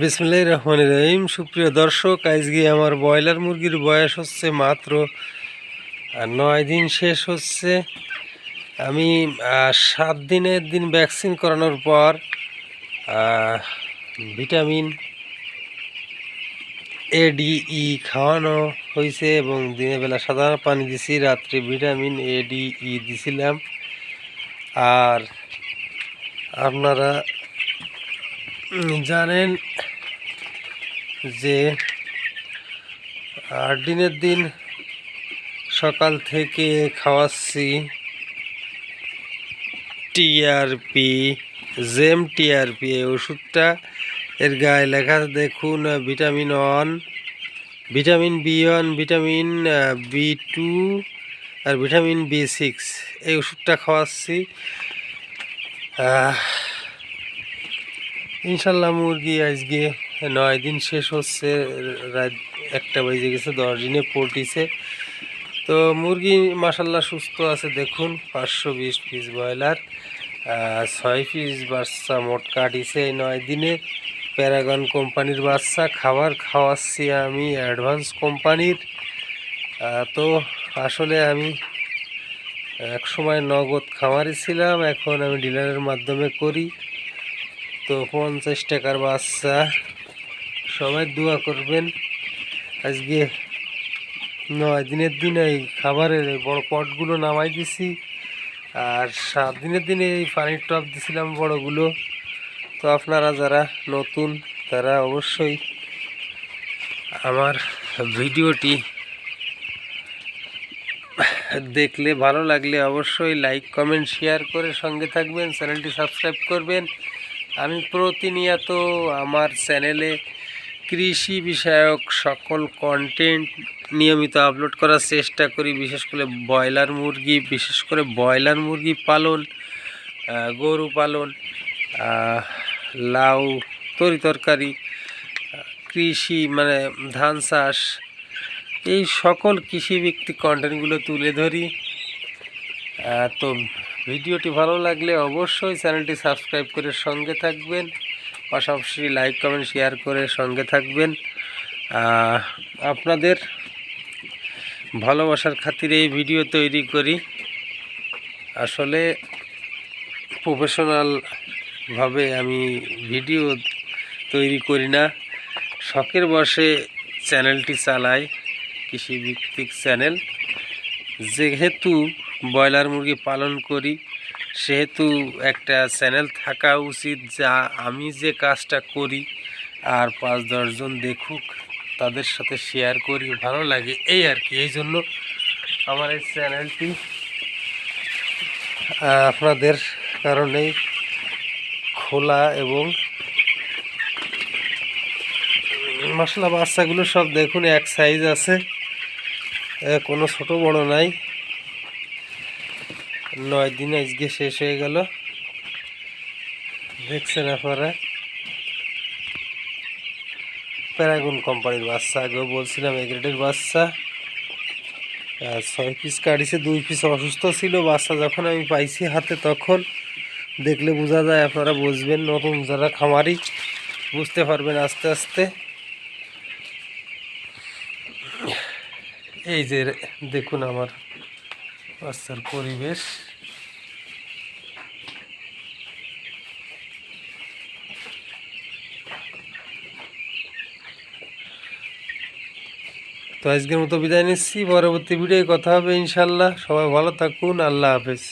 বিসমুল্লাহ রহমান রহিম। সুপ্রিয় দর্শক, আজকে আমার ব্রয়লার মুরগির বয়স হচ্ছে মাত্র নয় দিন শেষ হচ্ছে। আমি সাত দিনের দিন ভ্যাকসিন করানোর পর ভিটামিন এ, ডি, ই খাওয়ানো হয়েছে এবং দিনের বেলা সাধারণ পানি দিছি, রাত্রে ভিটামিন এ, ডি, ই দিছিলাম। আর আপনারা জানেন যে আট দিনের দিন সকাল থেকে খাওয়াচ্ছি টিআরপি জেম টিআরপি এই ওষুধটা। এর গায়ে লেখা দেখুন vitamin one, vitamin B one, vitamin B two, আর ভিটামিন বি সিক্স। এই ওষুধটা খাওয়াচ্ছি। ইনশাল্লাহ মুরগি আজকে নয় দিন শেষ হচ্ছে, রাত একটা বেজে গেছে, দশ দিনে পটিছে তো মুরগি মাসাল্লাহ সুস্থ আছে, দেখুন, পাঁচশো বিশ পিস ব্রয়লার ছয় পিস বাচ্চা মোট কাটিছে এই নয় দিনে। প্যারাগন কোম্পানির বাচ্চা, খাবার খাওয়াচ্ছি আমি অ্যাডভান্স কোম্পানির। তো আসলে আমি এক সময় নগদ খামারি ছিলাম, এখন আমি ডিলারের মাধ্যমে করি। তো পঞ্চাশ টাকার বাচ্চা। সবাই দোয়া করবেন। আজকে নয় দিনের দিন এই খাবারের বড় পটগুলো নামাই দিছি। আর সাত দিনের দিনে এই পানির টপ দিছিলাম বড়গুলো। তো আপনারা যারা নতুন, তারা অবশ্যই আমার ভিডিওটি দেখলে ভালো লাগলে অবশ্যই লাইক, কমেন্ট, শেয়ার করে সঙ্গে থাকবেন, চ্যানেলটি সাবস্ক্রাইব করবেন। আমি প্রতিনিয়ত আমার চ্যানেলে কৃষি বিষয়ক সকল কন্টেন্ট নিয়মিত আপলোড করার চেষ্টা করি, বিশেষ করে ব্রয়লার মুরগি, বিশেষ করে ব্রয়লার মুরগি পালন গরু পালন লাউ, তরি তরকারি কৃষি মানে ধান চাষ, এই সকল কৃষিভিত্তিক কন্টেন্টগুলো তুলে ধরি। তো ভিডিওটি ভালো লাগলে অবশ্যই চ্যানেলটি সাবস্ক্রাইব করে সঙ্গে থাকবেন। পাশাপাশি লাইক, কমেন্ট, শেয়ার করে সঙ্গে থাকবেন। আপনাদের ভালোবাসার খাতিরে এই ভিডিও তৈরি করি। আসলে প্রফেশনালভাবে আমি ভিডিও তৈরি করি না। শখের বসে চ্যানেলটি চালাই, কৃষিভিত্তিক চ্যানেল। যেহেতু ব্রয়লার মুরগি পালন করি। সেহেতু একটা চ্যানেল থাকা উচিত যা আমি যে কাজটা করি আর পাঁচ দশজন দেখুক, তাদের সাথে শেয়ার করি, ভালো লাগে এই আর কি। এই জন্য আমার এই চ্যানেলটি আপনাদের কারণেই খোলা এবং মশলা বাচ্চাগুলো সব দেখুন, এক সাইজ আছে কোনো ছোট বড় নাই। নয় দিন আজকে শেষ হয়ে গেল। দেখছেন আপনারা? প্যারাগুন কোম্পানির বাচ্চা, আগেও বলছিলাম এ গ্রেডের বাচ্চা। ছয় পিস কাটিছে দুই পিস অসুস্থ ছিল। বাচ্চা যখন আমি পাইছি হাতে, তখন দেখলে বোঝা যায়, আপনারা বুঝবেন, নতুন যারা খামারি, বুঝতে পারবেন আস্তে আস্তে। এই যে, দেখুন আমার বাচ্চার পরিবেশ। তো আজকের মতো বিদায় নিচ্ছি। পরবর্তী ভিডিও কথা হবে ইনশাল্লাহ। সবাই ভালো থাকুন। আল্লাহ হাফেজ।